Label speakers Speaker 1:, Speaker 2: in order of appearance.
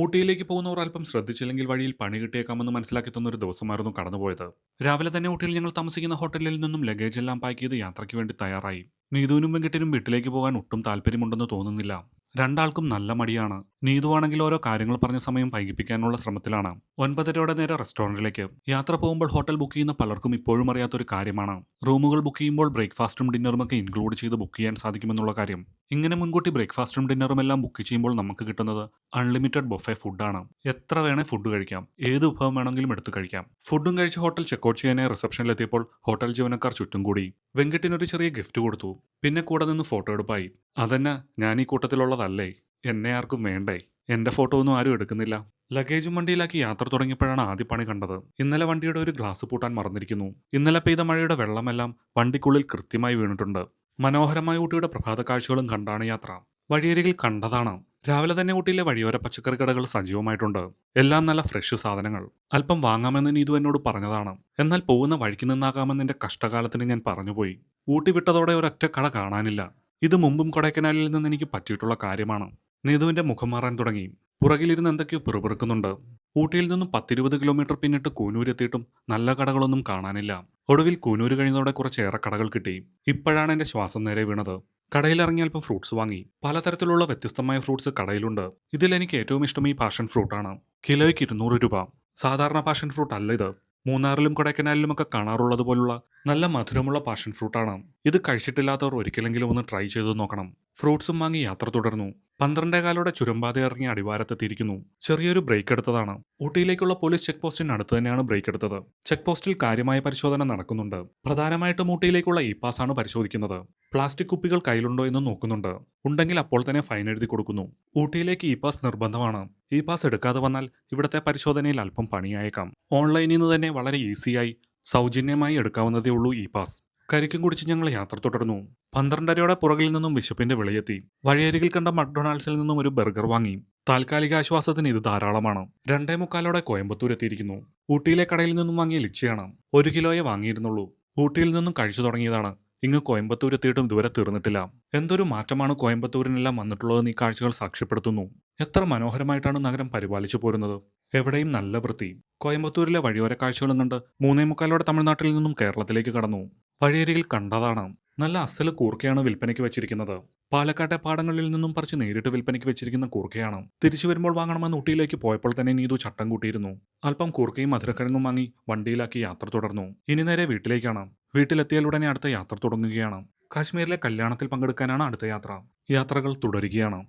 Speaker 1: ഊട്ടിയിലേക്ക് പോകുന്നവർ അല്പം ശ്രദ്ധിച്ചില്ലെങ്കിൽ വഴിയിൽ പണി കിട്ടിയേക്കാമെന്ന് മനസ്സിലാക്കി തന്നൊരു ദിവസമായിരുന്നു കടന്നുപോയത്. രാവിലെ തന്നെ ഊട്ടിയിൽ ഞങ്ങൾ താമസിക്കുന്ന ഹോട്ടലിൽ നിന്നും ലഗേജ് എല്ലാം പാക്ക് ചെയ്ത് യാത്രയ്ക്ക് വേണ്ടി തയ്യാറായി. നീതുവിനും വെങ്കിട്ടിനും വീട്ടിലേക്ക് പോകാൻ ഒട്ടും താല്പര്യമുണ്ടെന്ന് തോന്നുന്നില്ല. രണ്ടാൾക്കും നല്ല മടിയാണ്. നീതുവാണെങ്കിൽ ഓരോ കാര്യങ്ങൾ പറഞ്ഞ സമയം വൈകിപ്പിക്കാനുള്ള ശ്രമത്തിലാണ്. ഒൻപതരയോടെ നേരെ റെസ്റ്റോറന്റിലേക്ക് യാത്ര പോകുമ്പോൾ ഹോട്ടൽ ബുക്ക് ചെയ്യുന്ന പലർക്കും ഇപ്പോഴും അറിയാത്തൊരു കാര്യമാണ്. റൂമുകൾ ബുക്ക് ചെയ്യുമ്പോൾ ബ്രേക്ക്ഫാസ്റ്റും ഡിന്നറും ഒക്കെ ഇൻക്ലൂഡ് ചെയ്ത് ബുക്ക് ചെയ്യാൻ സാധിക്കുമെന്നുള്ള കാര്യം. ഇങ്ങനെ മുൻകൂട്ടി ബ്രേക്ക്ഫാസ്റ്റും ഡിന്നറും എല്ലാം ബുക്ക് ചെയ്യുമ്പോൾ നമുക്ക് കിട്ടുന്നത് അൺലിമിറ്റഡ് ബൊഫെ ഫുഡാണ്. എത്ര വേണേ ഫുഡ് കഴിക്കാം. ഏത് വിഭവം വേണമെങ്കിലും എടുത്ത് കഴിക്കാം. ഫുഡും കഴിച്ച് ഹോട്ടൽ ചെക്കൗട്ട് ചെയ്യാനായി റിസപ്ഷനിലെത്തിയപ്പോൾ ഹോട്ടൽ ജീവനക്കാർ ചുറ്റും കൂടി. വെങ്കിട്ടിനൊരു ചെറിയ ഗിഫ്റ്റ് കൊടുത്തു. പിന്നെ കൂടെ നിന്ന് ഫോട്ടോ എടുപ്പായി. അതന്നെ ഞാൻ ഈ കൂട്ടത്തിലുള്ളതല്ലേ? എന്നെ ആർക്കും വേണ്ടേ? എന്റെ ഫോട്ടോ ഒന്നും ആരും എടുക്കുന്നില്ല. ലഗേജും വണ്ടിയിലാക്കി യാത്ര തുടങ്ങിയപ്പോഴാണ് ആദ്യ പണി കണ്ടത്. ഇന്നലെ വണ്ടിയുടെ ഒരു ഗ്ലാസ് പൂട്ടാൻ മറന്നിരിക്കുന്നു. ഇന്നലെ പെയ്ത മഴയുടെ വെള്ളമെല്ലാം വണ്ടിക്കുള്ളിൽ കൃത്യമായി വീണിട്ടുണ്ട്. മനോഹരമായ ഊട്ടിയുടെ പ്രഭാത കാഴ്ചകളും കണ്ടാണ് യാത്ര. വഴിയരികിൽ കണ്ടതാണ്. രാവിലെ തന്നെ ഊട്ടിയിലെ വഴിയോര പച്ചക്കറി കടകൾ സജീവമായിട്ടുണ്ട്. എല്ലാം നല്ല ഫ്രഷ് സാധനങ്ങൾ. അല്പം വാങ്ങാമെന്ന് നീതു എന്നോട് പറഞ്ഞതാണ്. എന്നാൽ പോകുന്ന വഴിക്ക് നിന്നാകാമെന്ന് എന്റെ കഷ്ടകാലത്തിന് ഞാൻ പറഞ്ഞുപോയി. ഊട്ടി വിട്ടതോടെ ഒരൊറ്റ കട കാണാനില്ല. ഇത് മുമ്പും കൊടൈക്കനാലിൽ നിന്ന് എനിക്ക് പറ്റിയിട്ടുള്ള കാര്യമാണ്. നീതുവിന്റെ മുഖം മാറാൻ തുടങ്ങി. പുറകിലിരുന്ന് എന്തൊക്കെയോ പിറുപിറുക്കുന്നുണ്ട്. ഊട്ടിയിൽ നിന്നും പത്തിരുപത് കിലോമീറ്റർ പിന്നിട്ട് കൂനൂരെത്തിയിട്ടും നല്ല കടകളൊന്നും കാണാനില്ല. ഒടുവിൽ കൂനൂര് കഴിഞ്ഞതോടെ കുറച്ചേറെ കടകൾ കിട്ടി. ഇപ്പോഴാണ് എന്റെ ശ്വാസം നേരെ വീണത്. കടയിലിറങ്ങി അല്പം ഫ്രൂട്ട്സ് വാങ്ങി. പലതരത്തിലുള്ള വ്യത്യസ്തമായ ഫ്രൂട്ട്സ് കടയിലുണ്ട്. ഇതിൽ എനിക്ക് ഏറ്റവും ഇഷ്ടം ഈ പാഷൻ ഫ്രൂട്ടാണ് കിലോയ്ക്ക് ഇരുന്നൂറ് രൂപ. സാധാരണ പാഷൻ ഫ്രൂട്ട് അല്ല ഇത്. മൂന്നാറിലും കൊടൈക്കനാലിലും ഒക്കെ കാണാറുള്ളത് പോലുള്ള നല്ല മധുരമുള്ള പാഷൻ ഫ്രൂട്ടാണ്. ഇത് കഴിച്ചിട്ടില്ലാത്തവർ ഒരിക്കലെങ്കിലും ഒന്ന് ട്രൈ ചെയ്ത് നോക്കണം. ഫ്രൂട്ട്സും വാങ്ങി യാത്ര തുടർന്നു. പന്ത്രണ്ടേകാലോടെ ചുരമ്പാത ഇറങ്ങി അടിവാരത്തെത്തിയിരിക്കുന്നു. ചെറിയൊരു ബ്രേക്ക് എടുത്തതാണ്. ഊട്ടിയിലേക്കുള്ള പോലീസ് ചെക്ക് പോസ്റ്റിന് അടുത്ത് തന്നെയാണ് ബ്രേക്ക് എടുത്തത്. ചെക്ക് പോസ്റ്റിൽ കാര്യമായ പരിശോധന നടക്കുന്നുണ്ട്. പ്രധാനമായിട്ടും ഊട്ടിയിലേക്കുള്ള ഇ പാസ് ആണ് പരിശോധിക്കുന്നത്. പ്ലാസ്റ്റിക് കുപ്പികൾ കയ്യിലുണ്ടോ എന്ന് നോക്കുന്നുണ്ട്. ഉണ്ടെങ്കിൽ അപ്പോൾ തന്നെ ഫൈൻ എഴുതി കൊടുക്കുന്നു. ഊട്ടിയിലേക്ക് ഇ പാസ് നിർബന്ധമാണ്. ഇ പാസ് എടുക്കാതെ വന്നാൽ ഇവിടുത്തെ പരിശോധനയിൽ അല്പം പണിയായേക്കാം. ഓൺലൈനിൽ നിന്ന് തന്നെ വളരെ ഈസിയായി സൗജന്യമായി എടുക്കാവുന്നതേ ഉള്ളൂ ഇ പാസ്. കരിക്കും കുടിച്ച് ഞങ്ങൾ യാത്ര തുടർന്നു. പന്ത്രണ്ടരയോടെ പുറകിൽ നിന്നും വിശപ്പിന്റെ വിളയെത്തി. വഴിയരികിൽ കണ്ട മക്ഡൊണാൾഡ്സിൽ നിന്നും ഒരു ബർഗർ വാങ്ങി. താൽക്കാലിക ആശ്വാസത്തിന് ഇത് ധാരാളമാണ്. രണ്ടേ മുക്കാലോടെ കോയമ്പത്തൂർ എത്തിയിരിക്കുന്നു. ഊട്ടിയിലെ കടയിൽ നിന്നും വാങ്ങിയ ലിച്ചയാണ്. ഒരു കിലോയെ വാങ്ങിയിരുന്നുള്ളൂ. ഊട്ടിയിൽ നിന്നും കഴിച്ചു തുടങ്ങിയതാണ്. ഇങ്ങ് കോയമ്പത്തൂർ എത്തിയിട്ടും ഇതുവരെ തീർന്നിട്ടില്ല. എന്തൊരു മാറ്റമാണ് കോയമ്പത്തൂരിനെല്ലാം വന്നിട്ടുള്ളതെന്ന് ഈ കാഴ്ചകൾ സാക്ഷ്യപ്പെടുത്തുന്നു. എത്ര മനോഹരമായിട്ടാണ് നഗരം പരിപാലിച്ചു പോരുന്നത്. എവിടെയും നല്ല വൃത്തി. കോയമ്പത്തൂരിലെ വഴിയോര കാഴ്ചകളും കണ്ട് മൂന്നേ മുക്കാലോടെ തമിഴ്നാട്ടിൽ നിന്നും കേരളത്തിലേക്ക് കടന്നു. വഴിയരികിൽ കണ്ടതാണ് നല്ല അസൽ കൂർക്കയാണ് വിൽപ്പനയ്ക്ക് വെച്ചിരിക്കുന്നത്. പാലക്കാട്ടെ പാടങ്ങളിൽ നിന്നും പറിച്ച് നേരിട്ട് വിൽപ്പനയ്ക്ക് വെച്ചിരിക്കുന്ന കൂർക്കയാണ്. തിരിച്ചു വരുമ്പോൾ വാങ്ങണമെന്ന് ഊട്ടിയിലേക്ക് പോയപ്പോൾ തന്നെ നീതു ചട്ടം കൂട്ടിയിരുന്നു. അല്പം കൂർക്കയും മധുരക്കിഴങ്ങും വാങ്ങി വണ്ടിയിലാക്കി യാത്ര തുടർന്നു. ഇനി നേരെ വീട്ടിലേക്കാണ്. വീട്ടിലെത്തിയാൽ ഉടനെ അടുത്ത യാത്ര തുടങ്ങുകയാണ്. കാശ്മീരിലെ കല്യാണത്തിൽ പങ്കെടുക്കാനാണ് അടുത്ത യാത്ര. യാത്രകൾ തുടരുകയാണ്.